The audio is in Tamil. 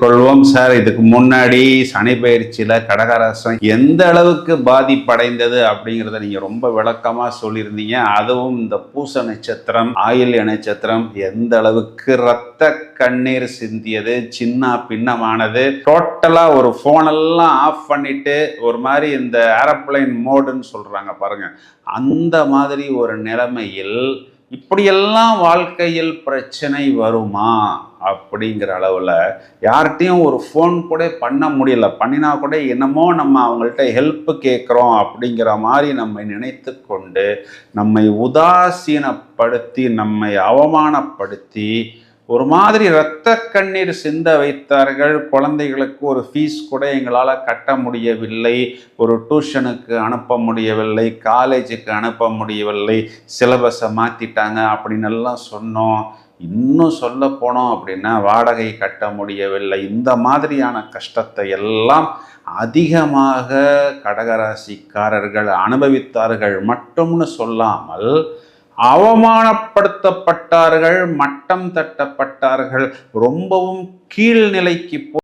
கொள்வோம் சார் இதுக்கு முன்னாடி சனி பயிற்சியில கடகராசம் எந்த அளவுக்கு பாதிப்படைந்தது அப்படிங்கிறத நீங்க ரொம்ப விளக்கமா சொல்லியிருந்தீங்க. அதுவும் இந்த பூச நட்சத்திரம் ஆயில்ய நட்சத்திரம் எந்த அளவுக்கு ரத்த கண்ணீர் சிந்தியது சின்ன பின்னமானது. டோட்டலா ஒரு ஃபோனெல்லாம் ஆஃப் பண்ணிட்டு ஒரு மாதிரி இந்த ஏரோப்ளைன் மோடுன்னு சொல்றாங்க பாருங்க. அந்த மாதிரி ஒரு நிலைமையில் இப்படியெல்லாம் வாழ்க்கையில் பிரச்சனை வருமா? அப்படிங்கிற அளவில் யார்கிட்டையும் ஒரு ஃபோன் கூட பண்ண முடியல. பண்ணினா கூட என்னமோ நம்ம அவங்கள்ட்ட ஹெல்ப் கேட்குறோம் அப்படிங்கிற மாதிரி நம்மை நினைத்து கொண்டு நம்மை உதாசீனப்படுத்தி நம்மை அவமானப்படுத்தி ஒரு மாதிரி இரத்த கண்ணீர் சிந்த வைத்தார்கள். குழந்தைகளுக்கு ஒரு ஃபீஸ் கூட எங்களால் கட்ட முடியவில்லை. ஒரு டியூஷனுக்கு அனுப்ப முடியவில்லை. காலேஜுக்கு அனுப்ப முடியவில்லை. சிலபஸை மாற்றிட்டாங்க அப்படின்னு எல்லாம் சொன்னோம். இன்னும் சொல்ல போனோம் அப்படின்னா வாடகை கட்ட முடியவில்லை. இந்த மாதிரியான கஷ்டத்தை எல்லாம் அதிகமாக கடகராசிக்காரர்கள் அனுபவித்தார்கள். மட்டும்னு சொல்லாமல் அவமானப்படுத்தப்பட்டார்கள் மட்டம் தட்டப்பட்டார்கள் ரொம்பவும் கீழ்நிலைக்கு போ